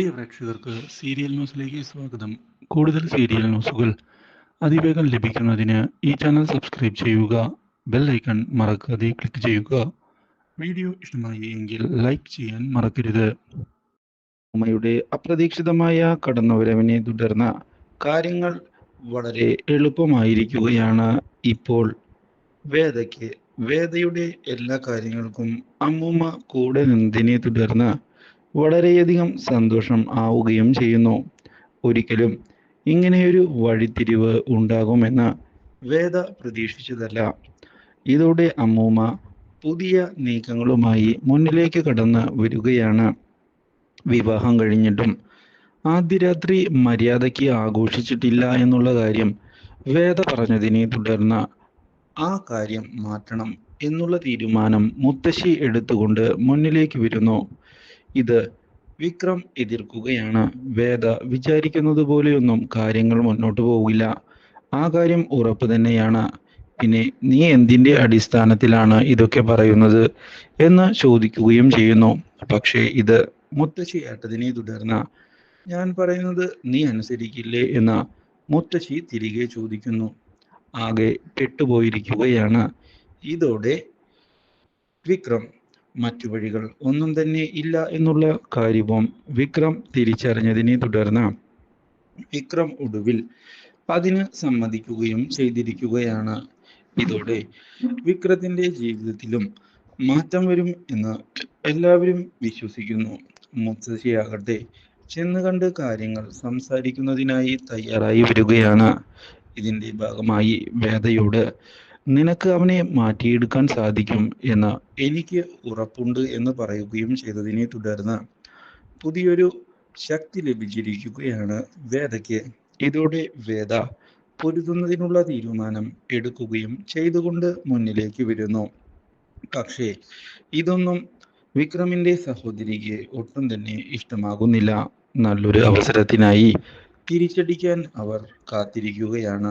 പ്രിയ പ്രേക്ഷകർക്ക് സീരിയൽ ന്യൂസിലേക്ക് സ്വാഗതം. കൂടുതൽ സീരിയൽ ന്യൂസുകൾ അതിവേഗം ലഭിക്കുന്നതിന് ഈ ചാനൽ സബ്സ്ക്രൈബ് ചെയ്യുക ബെൽ ഐക്കൺ മറക്കാതെ ക്ലിക്ക് ചെയ്യുക. വീഡിയോ ഇഷ്ടമായി എങ്കിൽ ലൈക്ക് ചെയ്യാൻ മറക്കരുത്. ഉമ്മയുടെ അപ്രതീക്ഷിതമായ കടന്നുവരവിനെ തുടർന്ന് കാര്യങ്ങൾ വളരെ എളുപ്പമായിരിക്കുകയാണ് ഇപ്പോൾ. വേദയ്ക്ക് വേദയുടെ എല്ലാ കാര്യങ്ങൾക്കും അമ്മൂമ്മ കൂടെ നിന്നതിനെ തുടർന്ന് വളരെയധികം സന്തോഷം ആവുകയും ചെയ്യുന്നു. ഒരിക്കലും ഇങ്ങനെയൊരു വഴിത്തിരിവ് ഉണ്ടാകുമെന്ന് വേദ പ്രതീക്ഷിച്ചതല്ല. ഇതോടെ അമ്മൂമ്മ പുതിയ നീക്കങ്ങളുമായി മുന്നിലേക്ക് കടന്ന് വരികയാണ്. വിവാഹം കഴിഞ്ഞിട്ടും ആദ്യ രാത്രി മര്യാദയ്ക്ക് ആഘോഷിച്ചിട്ടില്ല എന്നുള്ള കാര്യം വേദ പറഞ്ഞതിനെ തുടർന്ന് ആ കാര്യം മാറ്റണം എന്നുള്ള തീരുമാനം മുത്തശ്ശി എടുത്തുകൊണ്ട് മുന്നിലേക്ക് വരുന്നു. ഇത് വിക്രം എതിർക്കുകയാണ്. വേദ വിചാരിക്കുന്നത് പോലെയൊന്നും കാര്യങ്ങൾ മുന്നോട്ട് പോകില്ല ആ കാര്യം ഉറപ്പ് തന്നെയാണ്. പിന്നെ നീ എന്തിന്റെ അടിസ്ഥാനത്തിലാണ് ഇതൊക്കെ പറയുന്നത് എന്ന് ചോദിക്കുകയും ചെയ്യുന്നു. പക്ഷേ ഇത് മുത്തശ്ശി ഏട്ടതിനെ തുടർന്ന് ഞാൻ പറയുന്നത് നീ അനുസരിക്കില്ലേ? എന്ന് മുത്തശ്ശി തിരികെ ചോദിക്കുന്നു. ആകെ പെട്ടുപോയിരിക്കുകയാണ് ഇതോടെ വിക്രം മറ്റു വഴികൾ ഒന്നും തന്നെ ഇല്ല എന്നുള്ള കാര്യവും വിക്രം തിരിച്ചറിഞ്ഞതിനെ തുടർന്ന് വിക്രം ഒടുവിൽ അതിന് സമ്മതിക്കുകയും ചെയ്തിരിക്കുകയാണ്. ഇതോടെ വിക്രത്തിന്റെ ജീവിതത്തിലും മാറ്റം വരും എന്ന് എല്ലാവരും വിശ്വസിക്കുന്നു. മുത്തശ്ശിയാകട്ടെ ചെന്ന് കണ്ട് കാര്യങ്ങൾ സംസാരിക്കുന്നതിനായി തയ്യാറായി വരികയാണ്. ഇതിന്റെ ഭാഗമായി വേദയോട് നിനക്ക് അവനെ മാറ്റിയെടുക്കാൻ സാധിക്കും എന്ന് എനിക്ക് ഉറപ്പുണ്ട് എന്ന് പറയുകയും ചെയ്തതിനെ തുടർന്ന് പുതിയൊരു ശക്തി ലഭിച്ചിരിക്കുകയാണ് വേദയ്ക്ക്. ഇതോടെ വേദ പൊരുതുന്നതിനുള്ള തീരുമാനം എടുക്കുകയും ചെയ്തുകൊണ്ട് മുന്നിലേക്ക് വരുന്നു. പക്ഷേ ഇതൊന്നും വിക്രമിന്റെ സഹോദരിക്ക് ഒട്ടും തന്നെ ഇഷ്ടമാകുന്നില്ല. നല്ലൊരു അവസരത്തിനായി തിരിച്ചടിക്കാൻ അവർ കാത്തിരിക്കുകയാണ്.